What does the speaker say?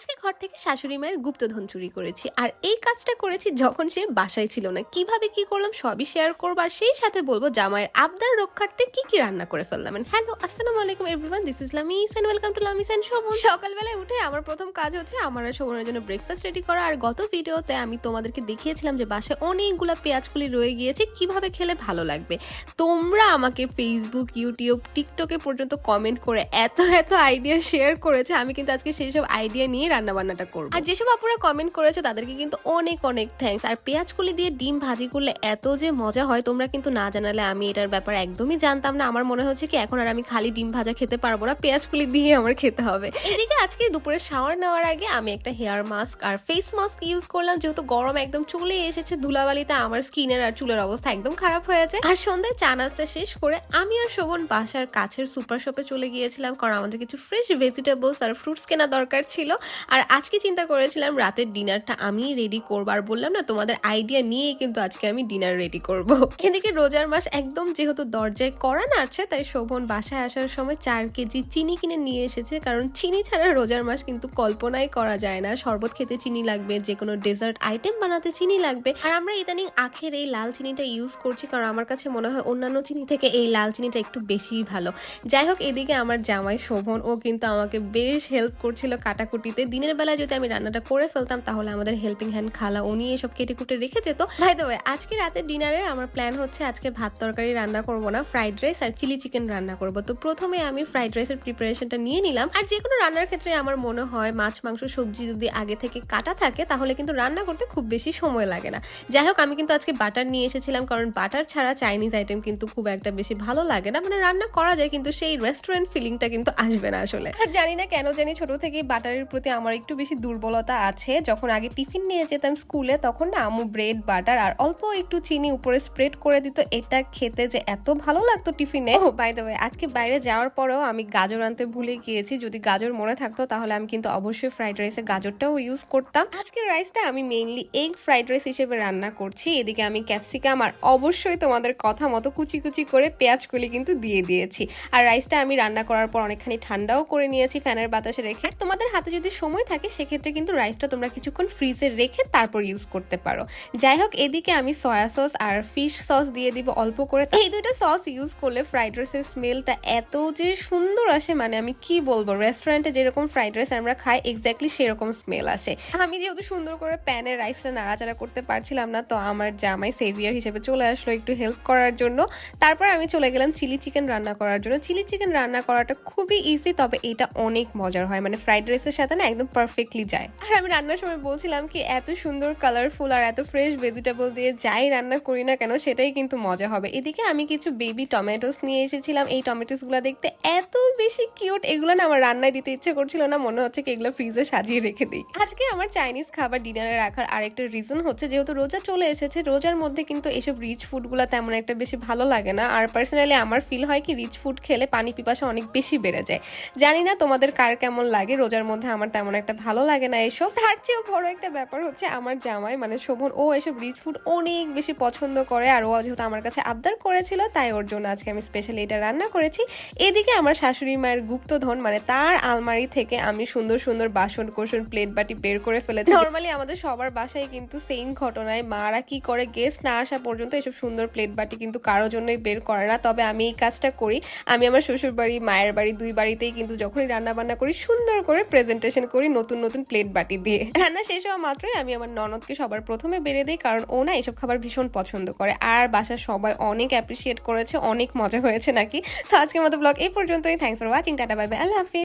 আজকে ঘর থেকে শাশুড়ি মায়ের গুপ্তধন চুরি করেছি। আর এই কাজটা করেছি যখন সে বাসায় ছিল না। কীভাবে কি করলাম সবই শেয়ার করব আর সেই সাথে বলব জামাইয়ের আবদার রক্ষার্থে কি কি রান্না করে ফেললাম। হ্যালো আসসালামু আলাইকুম everyone this is Lamis and welcome to Lamis and Shovon সকালবেলায় উঠে আমার প্রথম কাজ হচ্ছে আমার শোভনের জন্য ব্রেকফাস্ট রেডি করা। আর গত ভিডিওতে আমি তোমাদেরকে দেখিয়েছিলাম যে বাসায় অনেকগুলো পেঁয়াজকুলি রয়ে গিয়েছে, কীভাবে খেলে ভালো লাগবে। তোমরা আমাকে ফেসবুক ইউটিউব টিকটকে পর্যন্ত কমেন্ট করে এত এত আইডিয়া শেয়ার করেছে। আমি কিন্তু আজকে সেই সব আইডিয়া নিয়ে রান্না বান্নাটা করব। আর যেসব আপুরা কমেন্ট করেছে, তাদেরকে কিন্তু অনেক অনেক থ্যাঙ্কস আর পেঁয়াজ কুলি দিয়ে ডিম ভাজি করলে এত যে মজা হয়, তোমরা কিন্তু না জানালে আমি এটার ব্যাপারে একদমই জানতাম না। আমার মনে হচ্ছে কি, এখন আর আমি খালি ডিম ভাজা খেতে পারব না পেঁয়াজ কুলি দিয়ে আমার খেতে হবে। এদিকে আজকে দুপুরে শাওয়ার নেওয়ার আগে আমি একটা হেয়ার মাস্ক আর ফেস মাস্ক ইউজ করলাম। যেহেতু গরম একদম চলে এসেছে, ধুলাবালিতে আমার স্কিনের আর চুলের অবস্থা একদম খারাপ হয়েছে আর সন্ধ্যায় চা নাস্তা শেষ করে আমি আর শোভন বাসার কাছের সুপার শপে চলে গিয়েছিলাম, কারণ আমাদের কিছু ফ্রেশ ভেজিটেবলস আর ফ্রুটস কেনা দরকার ছিল। আর আজকে চিন্তা করেছিলাম রাতের ডিনারটা আমি রেডি করবার বললাম না, তোমাদের আইডিয়া নিয়েই কিন্তু আজকে আমি ডিনার রেডি করব। এদিকে রোজার মাস একদম যেহেতু দরজায় করা নাড়ছে, তাই শোভন বাসায় আসার সময় চার কেজি চিনি কিনে নিয়ে এসেছে। কারণ চিনি ছাড়া রোজার মাস কিন্তু কল্পনাই করা যায় না। শরবত খেতে চিনি লাগবে যে কোনো ডেজার্ট আইটেম বানাতে চিনি লাগবে। আর আমরা ইদানিং আখের এই লাল চিনিটা ইউজ করছি, কারণ আমার কাছে মনে হয় অন্যান্য চিনি থেকে এই লাল চিনিটা একটু বেশিই ভালো। যাই হোক, এদিকে আমার জামাই শোভন, ও কিন্তু আমাকে বেশ হেল্প করছিল কাটাকুটিতে। দিনের বেলায় যদি আমি রান্নাটা করে ফেলতাম তাহলে আমাদের হেল্পিং হ্যান্ড খালা উনি এসব কেটে কুটে রেখে যেত ভাই দ্য আজকে রাতের ডিনারে আমার প্ল্যান হচ্ছে আজকে ভাত তরকারি রান্না করব না ফ্রাইড রাইস আর চিলি চিকেন রান্না করব। তো প্রথমে আমি ফ্রাইড রাইসের প্রিপারেশনটা নিয়ে নিলাম। আর যে কোনো রান্নার ক্ষেত্রে আমার মনে হয় মাছ মাংস সবজি যদি আগে থেকে কাটা থাকে তাহলে কিন্তু রান্না করতে খুব বেশি সময় লাগে না। যাই হোক আমি কিন্তু আজকে বাটার নিয়ে এসেছিলাম কারণ বাটার ছাড়া চাইনিজ আইটেম কিন্তু খুব একটা বেশি ভালো লাগে না। মানে রান্না করা যায় কিন্তু সেই রেস্টুরেন্ট ফিলিংটা কিন্তু আসবে না আসলে। আর জানি না কেন জানি ছোট থেকেই বাটারের প্রতি আমার একটু বেশি দুর্বলতা আছে। যখন আগে টিফিন নিয়ে যেতাম স্কুলে, তখন না আমু ব্রেড বাটার আর অল্প একটু চিনি উপরে স্প্রেড করে দিত। এটা খেতে যে এত ভালো লাগতো টিফিনে। বাই দ্য আজকে বাইরে যাওয়ার পরেও আমি গাজর আনতে ভুলে গিয়েছি। যদি গাজর মনে থাকতো, তাহলে আমি কিন্তু অবশ্যই ফ্রাইড রাইসে গাজরটাও ইউজ করতাম। আজকের রাইসটা আমি মেইনলি এগ ফ্রাইড রাইস হিসেবে রান্না করছি। এদিকে আমি ক্যাপসিকাম আর অবশ্যই তোমাদের কথা মতো কুচি কুচি করে পেঁয়াজ কলি কিন্তু দিয়ে দিয়েছি। আর রাইসটা আমি রান্না করার পর অনেকখানি ঠান্ডাও করে নিয়েছি ফ্যানের বাতাসে রেখে। তোমাদের হাতে যদি সময় থাকে, সেক্ষেত্রে কিন্তু রাইসটা তোমরা কিছুক্ষণ ফ্রিজে রেখে তারপর ইউজ করতে পারো। যাই হোক, এদিকে আমি সয়া সস আর ফিশ সস দিয়ে দিব অল্প করে। এই দুইটা সস ইউজ করলে ফ্রাইড রাইসের স্মেলটা এত যে সুন্দর আসে মানে আমি কি বলব? রেস্টুরেন্টে যেরকম ফ্রাইড রাইস আমরা খাই এক্স্যাক্টলি সেরকম স্মেল আসে। আমি যেহেতু সুন্দর করে প্যানের রাইসটা নাড়াচাড়া করতে পারছিলাম না, তো আমার জামাই সেভিয়ার হিসেবে চলে আসলো একটু হেল্প করার জন্য। তারপর আমি চলে গেলাম চিলি চিকেন রান্না করার জন্য। চিলি চিকেন রান্না করাটা খুবই ইজি তবে এটা অনেক মজার হয়। মানে ফ্রাইড রাইসের সাথে না একদম পারফেক্টলি যায়। আর আমি রান্নার সময় বলছিলাম কি, এত সুন্দর কালারফুল আর এত ফ্রেশ ভেজিটেবল দিয়ে যাই রান্না করি না কেন, সেটাই কিন্তু মজা হবে। এদিকে আমি কিছু বেবি টমেটোস নিয়ে এসেছিলাম। এই টমেটোস টমেটোসগুলো দেখতে এত বেশি কিউট এগুলো না আমার রান্নায় দিতে ইচ্ছে করছিল না, মনে হচ্ছে কি এগুলো ফ্রিজে সাজিয়ে রেখে দিই। আজকে আমার চাইনিজ খাবার ডিনারে রাখার আরেকটা রিজন হচ্ছে, যেহেতু রোজা চলে এসেছে, রোজার মধ্যে কিন্তু এসব রিচ ফুড ফুডগুলো তেমন একটা বেশি ভালো লাগে না। আর পার্সোনালি আমার ফিল হয় কি রিচ ফুড খেলে পানি পিপাসা অনেক বেশি বেড়ে যায়। জানি না তোমাদের কার কেমন লাগে, রোজার মধ্যে আমার তেমন একটা ভালো লাগে না এসব। তার চেয়েও বড় একটা ব্যাপার হচ্ছে আমার জামাই মানে শোভন, ও এসব রিচ ফুড অনেক বেশি পছন্দ করে। আর ও যেহেতু আমার কাছে আবদার করেছিল, তাই ওর জন্য আজকে আমি স্পেশালি এটা রান্না করেছি। এদিকে আমার শাশুড়ি মায়ের গুপ্তধন মানে তার আলমারি থেকে আমি সুন্দর সুন্দর বাসন কোসন প্লেট বাটি বের করে ফেলেছি। নর্মালি আমাদের সবার বাসায় কিন্তু সেম ঘটনায় মারা কি করে গেস্ট না আসা পর্যন্ত এসব সুন্দর প্লেট বাটি কিন্তু কারও জন্যই বের করে না। তবে আমি এই কাজটা করি। আমি আমার শ্বশুর বাড়ি মায়ের বাড়ি, দুই বাড়িতেই কিন্তু যখনই রান্না বান্না করি, সুন্দর করে প্রেজেন্টেশন করি নতুন নতুন প্লেট বাটি দিয়ে। রান্না শেষ হওয়া মাত্রই আমি আমার ননদকে সবার প্রথমে বেড়ে দিই, কারণ ও না এসব খাবার ভীষণ পছন্দ করে। আর বাসার সবাই অনেক অ্যাপ্রিসিয়েট করেছে, অনেক মজা হয়েছে নাকি? তো আজকের মতো ব্লগ এই পর্যন্তই। Thanks for watching tata bye bye Allah Hafiz.